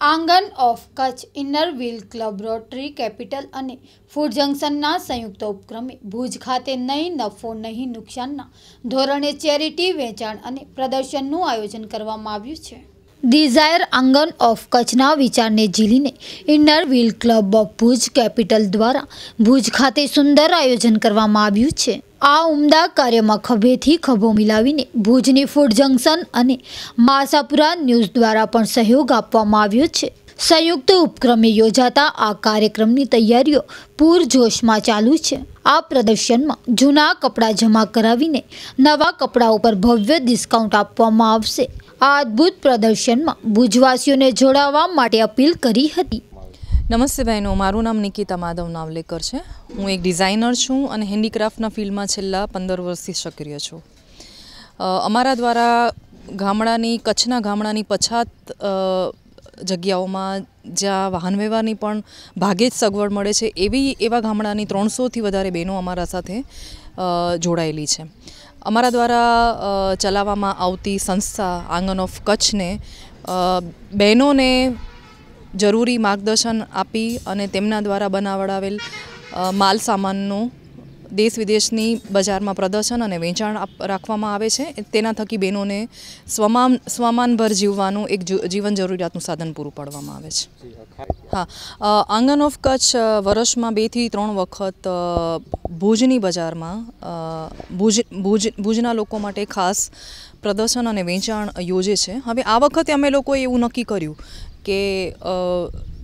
Aangan of Kutch inner wheel club, rotary capital અને food જંકશનના સંયુક્ત ઉપક્રમે ભુજ ખાતે નહીં નફો નહીં નુકસાનના ધોરણે ચેરિટી વેચાણ અને પ્રદર્શનનું આયોજન કરવામાં આવ્યું છે. ડિઝાયર આંગન ઓફ કચ્છના વિચારને ઝીલીને inner wheel club of Bhuj capital દ્વારા ભુજ ખાતે સુંદર આયોજન કરવામાં આવ્યું છે. આ ઉમદા કાર્યમાં ખભેથી ખભો મિલાવીને ભુજની ફૂડ જંકશન અને માસાપુરા ન્યૂઝ દ્વારા પણ સહયોગ આપવામાં આવ્યો છે. સંયુક્ત ઉપક્રમે યોજાતા આ કાર્યક્રમની તૈયારીઓ પૂરજોશમાં ચાલુ છે. આ પ્રદર્શનમાં જૂના કપડાં જમા કરાવીને નવા કપડાં ઉપર ભવ્ય ડિસ્કાઉન્ટ આપવામાં આવશે. આ અદ્ભુત પ્રદર્શનમાં ભુજવાસીઓને જોડાવા માટે અપીલ કરી હતી. નમસ્તે બહેનો, મારું નામ નિકિતા માધવ નાવલેકર છે. હું એક ડિઝાઇનર છું અને હેન્ડીક્રાફ્ટના ફિલ્ડમાં છેલ્લા પંદર વર્ષથી સક્રિય છું. અમારા દ્વારા ગામડાની, કચ્છના ગામડાની પછાત જગ્યાઓમાં જ્યાં વાહન વ્યવહારની પણ ભાગે જ સગવડ મળે છે, એવી, એવા ગામડાની ત્રણસોથી વધારે બહેનો અમારા સાથે જોડાયેલી છે. અમારા દ્વારા ચલાવવામાં આવતી સંસ્થા આંગન ઓફ કચ્છને બહેનોને જરૂરી માર્ગદર્શન આપી અને તેમના દ્વારા બનાવડાવેલ માલ સામાનનું દેશ વિદેશની બજારમાં પ્રદર્શન અને વેચાણ રાખવામાં આવે છે. તેના થકી બહેનોને સ્વમાન, સ્વમાનભર જીવવાનું એક જીવન જરૂરિયાતનું સાધન પૂરું પાડવામાં આવે છે. હા આંગન ઓફ કચ્છ વર્ષમાં બેથી ત્રણ વખત ભુજની બજારમાં ભુજ ભુજ, ભુજના લોકો માટે ખાસ પ્રદર્શન અને વેચાણ યોજે છે. હવે આ વખતે અમે લોકોએ એવું નક્કી કર્યું કે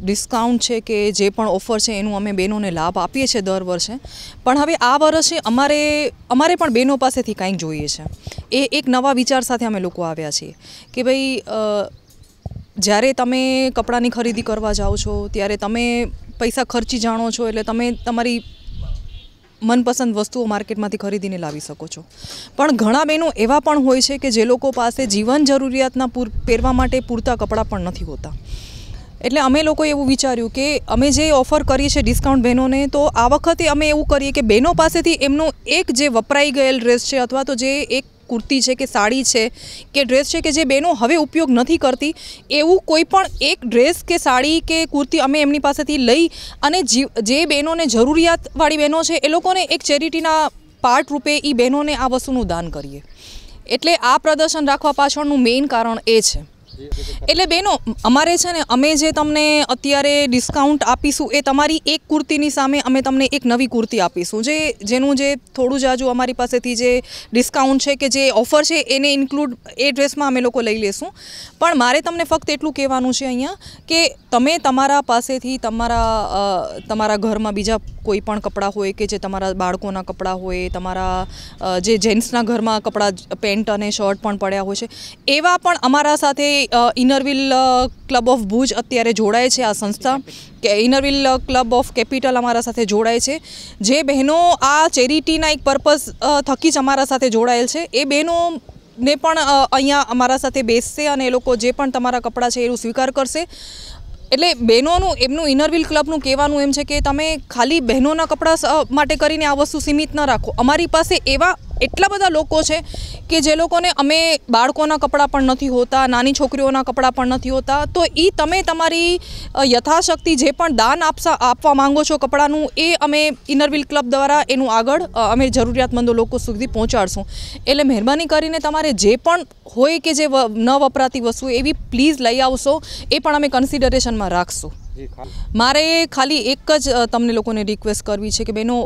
ડિસ્કાઉન્ટ છે કે જે પણ ઓફર છે એનું અમે બહેનોને લાભ આપીએ છીએ દર વર્ષે. પણ હવે આ વર્ષે અમારે અમારે પણ બહેનો પાસેથી કાંઈક જોઈએ છે. એ એક નવા વિચાર સાથે અમે લોકો આવ્યા છીએ. કે ભાઈ જ્યારે તમે કપડાની ખરીદી કરવા જાઓ છો, ત્યારે તમે પૈસા ખર્ચી જાણો છો, એટલે તમે તમારી મનપસંદ વસ્તુઓ માર્કેટમાંથી ખરીદીને લાવી શકો છો. પણ ઘણા બહેનો એવા પણ હોય છે કે જે લોકો પાસે જીવન જરૂરિયાતના પૂર પહેરવા માટે પૂરતા કપડાં પણ નથી હોતા. એટલે અમે લોકોએ એવું વિચાર્યું કે અમે જે ઓફર કરીએ છીએ ડિસ્કાઉન્ટ બહેનોને, તો આ વખતે અમે એવું કરીએ કે બહેનો પાસેથી એમનો એક જે વપરાઈ ગયેલ ડ્રેસ છે અથવા તો જે એક કુર્તી છે કે સાડી છે કે ડ્રેસ છે કે જે બેનો હવે ઉપયોગ નથી કરતી, એવું કોઈ પણ એક ડ્રેસ કે સાડી કે કુર્તી અમે એમની પાસેથી લઈ અને જે બહેનોને જરૂરિયાતવાળી બહેનો છે એ લોકોને એક ચેરિટીના પાર્ટ રૂપે એ બહેનોને આ વસ્તુનું દાન કરીએ. એટલે આ પ્રદર્શન રાખવા પાછળનું મેઇન કારણ એ છે. એટલે બેનો, અમારે છે ને, અમે જે તમને અત્યારે ડિસ્કાઉન્ટ આપીશું એ તમારી એક કુર્તીની સામે અમે તમને એક નવી કુર્તી આપીશું. જે, જેનું જે થોડું જ આજુ અમારી પાસેથી જે ડિસ્કાઉન્ટ છે કે જે ઓફર છે એને ઇન્ક્લુડ એ ડ્રેસમાં અમે લોકો લઈ લેશું. પણ મારે તમને ફક્ત એટલું કહેવાનું છે અહીંયા કે તમે તમારા પાસેથી તમારા તમારા ઘરમાં બીજા કોઈ પણ કપડાં હોય કે જે તમારા બાળકોના કપડાં હોય, તમારા જે જેન્ટ્સના ઘરમાં કપડાં, પેન્ટ અને શર્ટ પણ પડ્યા હોય છે, એવા પણ અમારા સાથે ઇનરવિલ ક્લબ ઓફ ભુજ અત્યારે જોડાય છે આ સંસ્થા કે ઇનરવિલ ક્લબ ઓફ કેપિટલ અમારા સાથે જોડાય છે. જે બહેનો આ ચેરિટીના એક પર્પઝ થકી જ અમારા સાથે જોડાયેલ છે. એ બહેનો ને પણ અહીંયા અમારા સાથે બેસશે અને એ લોકો જે પણ તમારા કપડાં છે એનું સ્વીકાર કરશે. એટલે બહેનોનું, એમનું ઇનરવિલ ક્લબનું કહેવાનું એમ છે કે તમે ખાલી બહેનોના કપડાં માટે કરીને આ વસ્તુ સીમિત ન રાખો. અમારી પાસે એવા એટલા બધા લોકો છે કે જે લોકોને અમે બાળકોના કપડાં પણ નથી હોતા નાની છોકરીઓના કપડાં પણ નથી હોતા તો એ તમે તમારી યથાશક્તિ જે પણ દાન આપસા આપવા માંગો છો કપડાનું એ અમે ઇનરવિલ ક્લબ દ્વારા એનું આગળ અમે જરૂરિયાતમંદો લોકો સુધી પહોંચાડશું. એટલે મહેરબાની કરીને તમારે જે પણ હોય કે જે ન વપરાતી વસ્તુ એવી પ્લીઝ લઈ આવશો એ પણ અમે કન્સિડરેશનમાં રાખશું. મારે ખાલી એક જ તમને લોકોને રિક્વેસ્ટ કરવી છે કે બહેનો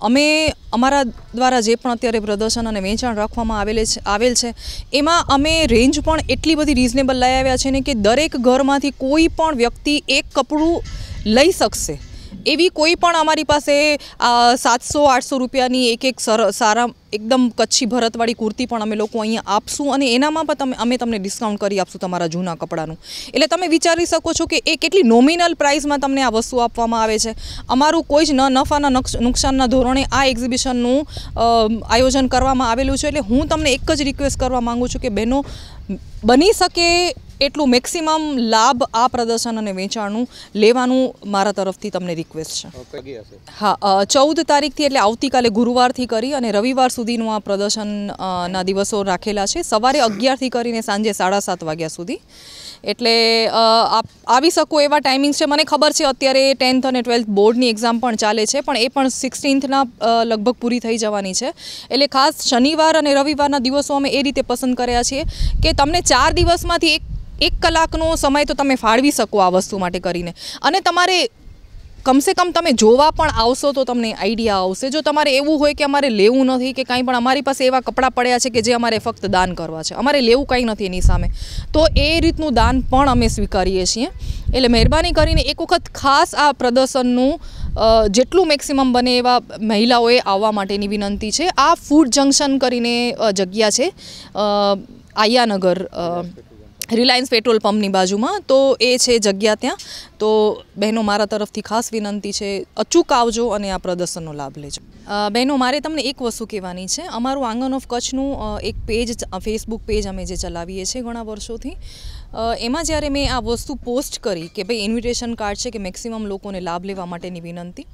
અમે અમારા દ્વારા જે પણ અત્યારે પ્રદર્શન અને વેચાણ રાખવામાં આવેલે છે, આવેલ છે, એમાં અમે રેન્જ પણ એટલી બધી રિઝનેબલ લઈ આવ્યા છે ને કે દરેક ઘરમાંથી કોઈ પણ વ્યક્તિ એક કપડું લઈ શકશે. એવી કોઈ પણ અમારી પાસે સાતસો, આઠસો રૂપિયાની એક એક સર, સારા, એકદમ કચ્છી ભરતવાળી કુર્તી પણ અમે લોકો અહીંયા આપશું અને એનામાં પણ તમે, અમે તમને ડિસ્કાઉન્ટ કરી આપશું તમારા જૂના કપડાનું. એટલે તમે વિચારી શકો છો કે એ કેટલી નોમિનલ પ્રાઇસમાં તમને આ વસ્તુ આપવામાં આવે છે. અમારું કોઈ જ ન, નફાના નુકસાનના ધોરણે આ એક્ઝિબિશનનું આયોજન કરવામાં આવેલું છે. એટલે હું તમને એક જ રિક્વેસ્ટ કરવા માગું છું કે બહેનો, બની શકે એટલું મેક્સિમમ લાભ આ પ્રદર્શન અને વેચાણનું લેવાનું મારા તરફથી તમને રિક્વેસ્ટ છે. હા ચૌદ તારીખથી એટલે આવતીકાલે ગુરુવારથી કરી અને રવિવાર સુધીનું આ પ્રદર્શનના દિવસો રાખેલા છે. સવારે અગિયારથી કરીને સાંજે સાડા સાત વાગ્યા સુધી. એટલે આપ આવી શકો એવા ટાઈમિંગ્સ છે. મને ખબર છે અત્યારે ટેન્થ અને ટ્વેલ્થ બોર્ડની એક્ઝામ પણ ચાલે છે પણ એ પણ સિક્સટીન્થના લગભગ પૂરી થઈ જવાની છે. એટલે ખાસ શનિવાર અને રવિવારના દિવસો અમે એ રીતે પસંદ કર્યા છીએ કે તમને ચાર દિવસમાંથી એક એક કલાકનો સમય તો તમે ફાળવી શકો આ વસ્તુ માટે કરીને. અને તમારે કમસે કમ તમે જોવા પણ આવશો તો તમને આઈડિયા આવશે. જો તમારે એવું હોય કે અમારે લેવું નથી કે કાંઈ પણ અમારી પાસે એવા કપડાં પડ્યા છે કે જે અમારે ફક્ત દાન કરવા છે. અમારે લેવું કાંઈ નથી એની સામે. તો એ રીતનું દાન પણ અમે સ્વીકારીએ છીએ. એટલે મહેરબાની કરીને એક વખત ખાસ આ પ્રદર્શનનું જેટલું મેક્સિમમ બને એવા મહિલાઓએ આવવા માટેની વિનંતી છે. આ ફૂડ જંકશન કરીને જગ્યા છે આયાનગર રિલાયન્સ પેટ્રોલ પંપની બાજુમાં, તો એ છે જગ્યા ત્યાં. તો બહેનો મારા તરફથી ખાસ વિનંતી છે, અચૂક આવજો અને આ પ્રદર્શનનો લાભ લેજો. બહેનો, મારે તમને એક વસ્તુ કહેવાની છે. અમારું આંગણ ઓફ કચ્છનું એક પેજ ફેસબુક પેજ અમે જે ચલાવીએ છીએ ઘણા વર્ષોથી. એમાં જ્યારે મેં આ વસ્તુ પોસ્ટ કરી કે ભાઈ ઇન્વિટેશન કાર્ડ છે કે મેક્સિમમ લોકોને લાભ લેવા માટેની વિનંતી,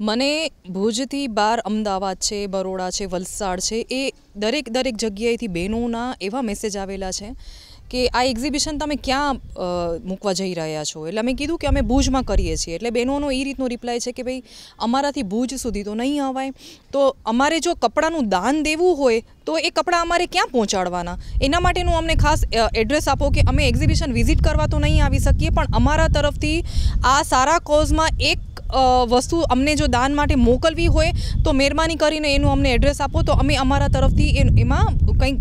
મને ભુજથી બહાર અમદાવાદ છે, બરોડા છે, વલસાડ છે, એ દરેક દરેક જગ્યાએથી બહેનોના એવા મેસેજ આવેલા છે કે આ એક્ઝિબિશન તમે ક્યાં મૂકવા જઈ રહ્યા છો? એટલે અમે કીધું કે અમે ભુજમાં કરીએ છીએ. એટલે બહેનોનો એ રીતનો રિપ્લાય છે કે ભાઈ, અમારાથી ભુજ સુધી તો નહીં અવાય. તો અમારે જો કપડાનું દાન દેવું હોય, તો એ કપડાં અમારે ક્યાં પહોંચાડવાના? એના માટેનું અમને ખાસ એડ્રેસ આપો કે અમે એક્ઝિબિશન વિઝિટ કરવા તો નહીં આવી શકીએ, પણ અમારા તરફથી આ સારા કોઝમાં એક વસ્તુ અમને જો દાન માટે મોકલવી હોય, તો મહેરબાની કરીને એનું અમને એડ્રેસ આપો. તો અમે અમારા તરફથી એમાં કંઈક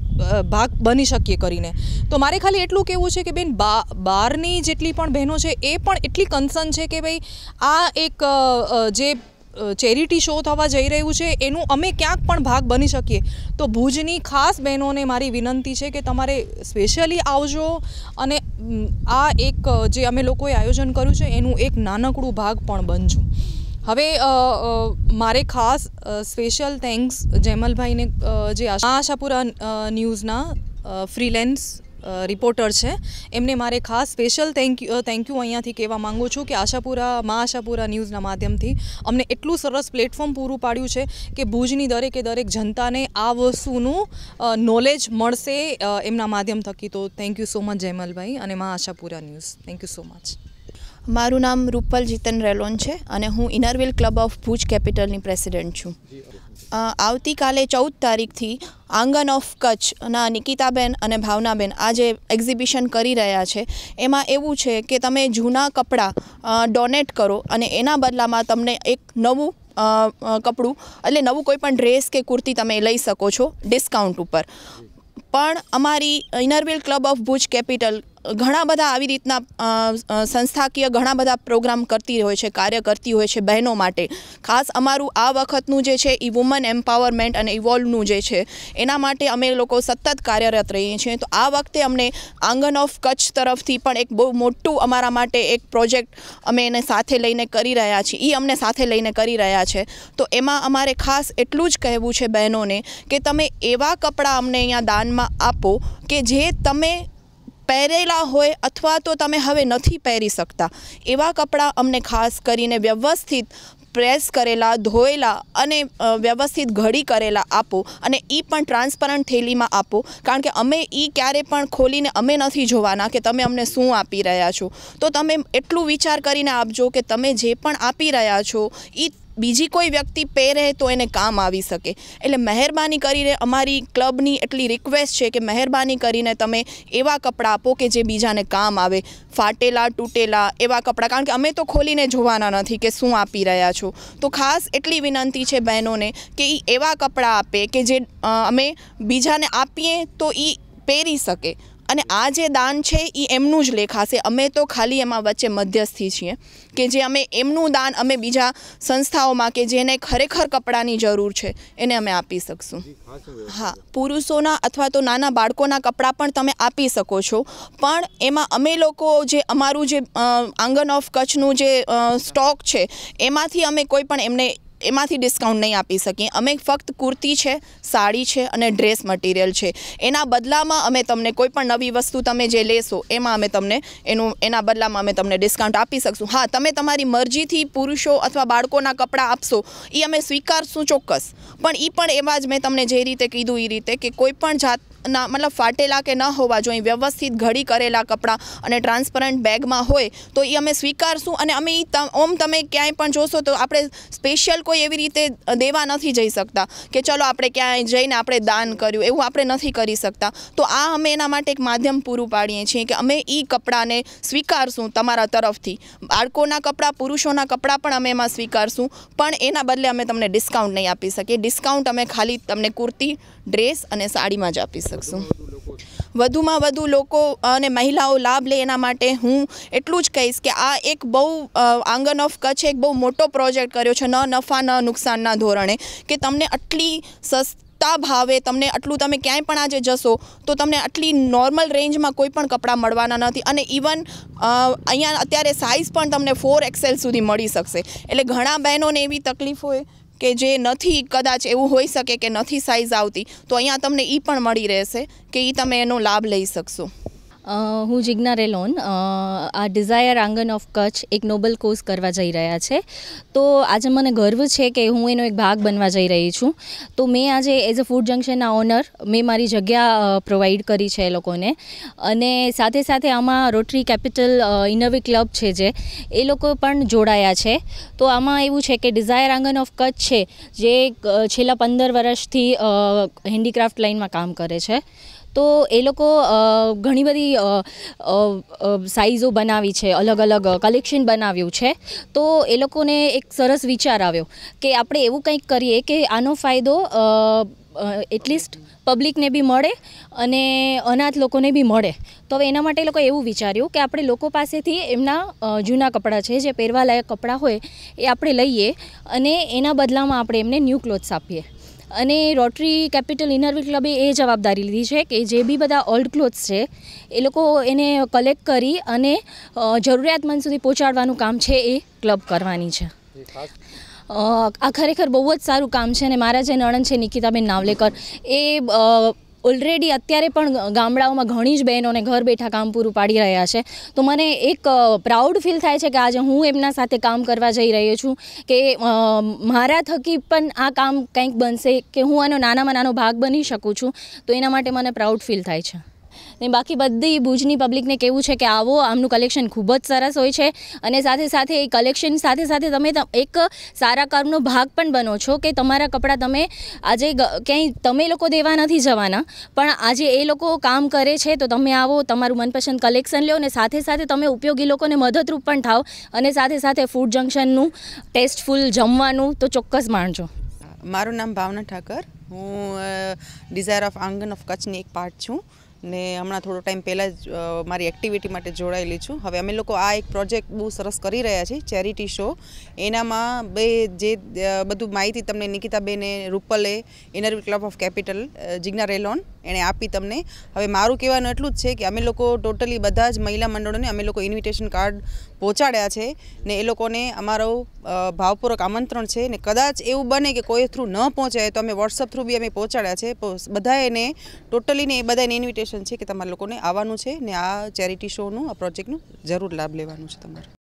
ભાગ બની શકીએ કરીને. તો મારે ખાલી એટલું કહેવું છે કે બેન, બા, બહારની જેટલી પણ બહેનો છે, એ પણ એટલી કન્સર્ન છે કે ભાઈ, આ એક જે ચેરિટી શો થવા જઈ રહ્યું છે, એનું અમે ક્યાંક પણ ભાગ બની શકીએ. તો ભુજની ખાસ બહેનોને મારી વિનંતી છે કે તમારે સ્પેશિયલી આવજો અને આ એક જે અમે લોકોએ આયોજન કર્યું છે, એનું એક નાનકડું ભાગ પણ બનજો. હવે મારે ખાસ સ્પેશિયલ થેન્ક્સ જેમલભાઈને જે આશા આશાપુરા ન્યૂઝના ફ્રીલેન્સ રિપોર્ટર છે. એમને મારે ખાસ special thank you thank you અહીંયાથી કહેવા માંગુ છું કે આશાપુરા મા આશાપુરા ન્યૂઝના માધ્યમથી અમને એટલું સરસ પ્લેટફોર્મ પૂરું પાડ્યું છે કે ભુજની દરેકે દરેક જનતાને આ વસ્તુનું નોલેજ મળશે એમના માધ્યમ થકી. તો thank you so much Jaymalbhai અને Ma Ashapura news. Thank you so much મારું નામ રૂપલ જીતન રેલોન છે અને હું inner wheel club of Bhuj કેપિટલની president છું. આવતીકાલે ચૌદ તારીખથી આંગન ઓફ કચ્છના નિકિતાબેન અને ભાવનાબેન આ જે એક્ઝિબિશન કરી રહ્યા છે, એમાં એવું છે કે તમે જૂના કપડાં ડોનેટ કરો અને એના બદલામાં તમને એક નવું કપડું એટલે નવું કોઈ પણ ડ્રેસ કે કુર્તી તમે લઈ શકો છો ડિસ્કાઉન્ટ ઉપર. પણ અમારી inner wheel club of Bhuj capital ઘણા બધા આવી રીતના સંસ્થાકીય ઘણા બધા પ્રોગ્રામ કરતી હોય છે, કાર્ય કરતી હોય છે બહેનો માટે. ખાસ અમારું આ વખતનું જે છે એ વુમન એમ્પાવરમેન્ટ અને ઇવોલ્વનું જે છે, એના માટે અમે લોકો સતત કાર્યરત રહીએ છીએ. તો આ વખતે અમને આંગન ઓફ કચ્છ તરફથી પણ એક બહુ મોટું અમારા માટે એક પ્રોજેક્ટ અમે એને સાથે લઈને કરી રહ્યા છીએ. એ અમને સાથે લઈને કરી રહ્યા છે. તો એમાં અમારે ખાસ એટલું જ કહેવું છે બહેનોને કે તમે એવા કપડાં અમને અહીંયા દાનમાં આપો કે જે તમે પહેરેલા હોય અથવા તો તમે હવે નથી પહેરી શકતા. એવા કપડાં અમને ખાસ કરીને વ્યવસ્થિત પ્રેસ કરેલા, ધોયેલા અને વ્યવસ્થિત ઘડી કરેલા આપો અને એ પણ ટ્રાન્સપરન્ટ થેલીમાં આપો. કારણ કે અમે એ ક્યારે પણ ખોલીને અમે નથી જોવાના કે તમે અમને શું આપી રહ્યા છો. તો તમે એટલું વિચાર કરીને આપજો કે તમે જે પણ આપી રહ્યા છો એ બીજી કોઈ વ્યક્તિ પહેરે તો એને કામ આવી શકે. એટલે મહેરબાની કરીને અમારી ક્લબની એટલી રિક્વેસ્ટ છે કે મહેરબાની કરીને તમે એવા કપડાં આપો કે જે બીજાને કામ આવે. ફાટેલા, તૂટેલા એવા કપડાં. કારણ કે અમે તો ખોલીને જોવાના નથી કે શું આપી રહ્યા છો. તો ખાસ એટલી વિનંતી છે બહેનોને કે એ એવા કપડાં આપે કે જે અમે બીજાને આપીએ તો એ પહેરી શકે. અને આ જે દાન છે એ એમનું જ લેખાશે અમે તો ખાલી એમાં વચ્ચે મધ્યસ્થી છીએ કે જે અમે એમનું દાન અમે બીજા સંસ્થાઓમાં કે જેને ખરેખર કપડાની જરૂર છે એને અમે આપી શકશું. હા પુરુષોના અથવા તો નાના બાળકોના કપડાં પણ તમે આપી શકો છો. પણ એમાં અમે લોકો જે અમારું જે આંગન ઓફ કચ્છનું જે સ્ટોક છે એમાંથી અમે કોઈ પણ એમને એમાંથી ડિસ્કાઉન્ટ નહીં આપી શકીએ. અમે ફક્ત કુર્તી છે, સાડી છે અને ડ્રેસ મટીરિયલ છે. એના બદલામાં અમે તમને કોઈ પણ નવી વસ્તુ તમે જે લેશો, એમાં અમે તમને એનું, એના બદલામાં અમે તમને ડિસ્કાઉન્ટ આપી શકશું. હા, તમે તમારી મરજીથી પુરુષો અથવા બાળકોના કપડાં આપશો એ અમે સ્વીકારશું ચોક્કસ. પણ એ પણ એવા જ મેં તમને જે રીતે કીધું એ રીતે કે કોઈ પણ જાત ના, મતલબ ફાટેલા કે ન હોવા જોઈએ, વ્યવસ્થિત ઘડી કરેલા કપડાં અને ટ્રાન્સપરન્ટ બેગમાં હોય તો એ અમે સ્વીકારશું અને અમે એ ઓમ તમે ક્યાંય પણ જોશો તો આપણે સ્પેશિયલ કોઈ એવી રીતે દેવા નથી જઈ શકતા કે ચલો આપણે ક્યાંય જઈને આપણે દાન કર્યું, એવું આપણે નથી કરી શકતા. તો આ અમે એના માટે એક માધ્યમ પૂરું પાડીએ છીએ કે અમે એ કપડાને સ્વીકારશું તમારા તરફથી. બાળકોના કપડાં, પુરુષોના કપડાં પણ અમે એમાં સ્વીકારશું, પણ એના બદલે અમે તમને ડિસ્કાઉન્ટ નહીં આપી શકીએ. ડિસ્કાઉન્ટ અમે ખાલી તમને કુર્તી ડ્રેસ અને સાડીમાં જ આપી શકશું. વધુમાં વધુ લોકો અને મહિલાઓ લાભ લે એના માટે હું એટલું જ કહીશ કે આ એક બહુ આંગન ઓફ કચ્છ એક બહુ મોટો પ્રોજેક્ટ કર્યો છે, ન નફા, ન નુકસાનના ધોરણે, કે તમને આટલી સસ્તા ભાવે તમને આટલું તમે ક્યાંય પણ આજે જશો, તો તમને આટલી નોર્મલ રેન્જમાં કોઈ પણ કપડાં મળવાના નથી અને ઇવન અહીંયા અત્યારે સાઇઝ પણ તમને ફોર એક્સેલ સુધી મળી શકશે. એટલે ઘણા બહેનોને એવી તકલીફ હોય કે જે નથી, કદાચ એવું હોઈ શકે કે નથી સાઇઝ આવતી, તો અહીંયા તમને એ પણ મળી રહેશે કે એ તમે એનો લાભ લઈ શકશો. હું જિજ્ઞા રેલોન આ ડિઝાયર આંગન ઓફ કચ્છ એક નોબલ કોર્સ કરવા જઈ રહ્યા છે. તો આજે મને ગર્વ છે કે હું એનો એક ભાગ બનવા જઈ રહી છું. તો મેં આજે એઝ અ ફૂડ જંકશનના ઓનર મેં મારી જગ્યા પ્રોવાઈડ કરી છે એ લોકોને. અને સાથે સાથે આમાં રોટરી કેપિટલ ઇનવી ક્લબ છે જે, એ લોકો પણ જોડાયા છે. તો આમાં એવું છે કે ડિઝાયર આંગન ઓફ કચ્છ છે, જે છેલ્લા પંદર વર્ષથી હેન્ડીક્રાફ્ટ લાઇનમાં કામ કરે છે. તો એ લોકો ઘણી બધી સાઇઝો બનાવી છે, અલગ અલગ કલેક્શન બનાવ્યું છે. તો એ લોકોને એક સરસ વિચાર આવ્યો કે આપણે એવું કંઈક કરીએ કે આનો ફાયદો એટલીસ્ટ પબ્લિકને બી મળે અને અનાથ લોકોને બી મળે. તો હવે એના માટે એ લોકોએ એવું વિચાર્યું કે આપણે લોકો પાસેથી એમના જૂના કપડાં છે, જે પહેરવાલાયક કપડાં હોય, એ આપણે લઈએ અને એના બદલામાં આપણે એમને ન્યૂ ક્લોથ્સ આપીએ. અને રોટરી કેપિટલ ઇનરવી ક્લબે એ જવાબદારી લીધી છે કે જે બી બધા ઓલ્ડ ક્લોથ્સ છે એ લોકો એને કલેક્ટ કરી અને જરૂરિયાતમંદ સુધી પહોંચાડવાનું કામ છે એ ક્લબ કરવાની છે. આ ખરેખર બહુ જ સારું કામ છે અને મારા જે નણંદ છે નિકિતાબેન નાવલેકર એ ઓલરેડી અત્યારે પણ ગામડાઓમાં ઘણી જ બહેનોને ઘર બેઠા કામ પૂરું પાડી રહ્યા છે. તો મને એક પ્રાઉડ ફીલ થાય છે કે આજે હું એમના સાથે કામ કરવા જઈ રહ્યો છું કે મારા થકી પણ આ કામ કંઈક બનશે કે હું આનો નાનામાં નાનો ભાગ બની શકું છું. તો એના માટે મને પ્રાઉડ ફીલ થાય છે. ને બાકી બધી ભુજની પબ્લિકને કેવું છે કે આવો, આમનું કલેક્શન ખૂબ જ સરસ હોય છે. અને સાથે સાથે એ કલેક્શન સાથે સાથે તમે એક સારા કર્મનો ભાગ પણ બનો છો કે તમારા કપડાં તમે આજે ક્યાંય તમે લોકો દેવા નથી જવાના, પણ આજે એ લોકો કામ કરે છે તો તમે આવો, તમારું મનપસંદ કલેક્શન લો અને સાથે સાથે તમે ઉપયોગી લોકોને મદદરૂપ પણ થાવ અને સાથે સાથે ફૂડ જંકશનનું ટેસ્ટફુલ જમવાનું તો ચોક્કસ માણજો. મારું નામ ભાવના ઠાકર. હું ડિઝાયર ઓફ આંગન ઓફ કચ્છની એક પાર્ટ છું. ને હમણાં થોડો ટાઈમ પહેલાં જ મારી એક્ટિવિટી માટે જોડાયેલી છું. હવે અમે લોકો આ એક પ્રોજેક્ટ બહુ સરસ કરી રહ્યા છીએ ચેરિટી શો એનામાં બે જે બધું માહિતી તમને નિકિતાબેને રૂપલે inner club of capital Jigna Relon એણે આપી તમને. હવે મારું કહેવાનું એટલું જ છે કે અમે લોકો ટોટલી બધા જ મહિલા મંડળોને અમે લોકો ઇન્વિટેશન કાર્ડ પહોંચાડ્યા છે ને એ લોકોને અમારો ભાવપૂર્વક આમંત્રણ છે ને કદાચ એવું બને કે કોઈ થ્રુ ન પહોંચાય તો અમે વોટ્સઅપ થ્રુ બી અમે પહોંચાડ્યા છે. પ- બધા એને ટોટલી ને એ બધાને ઇન્વિટેશન છે કે તમારા લોકોને આવવાનું છે ને આ ચેરિટી શોનું આ પ્રોજેક્ટનું જરૂર લાભ લેવાનું છે તમારે.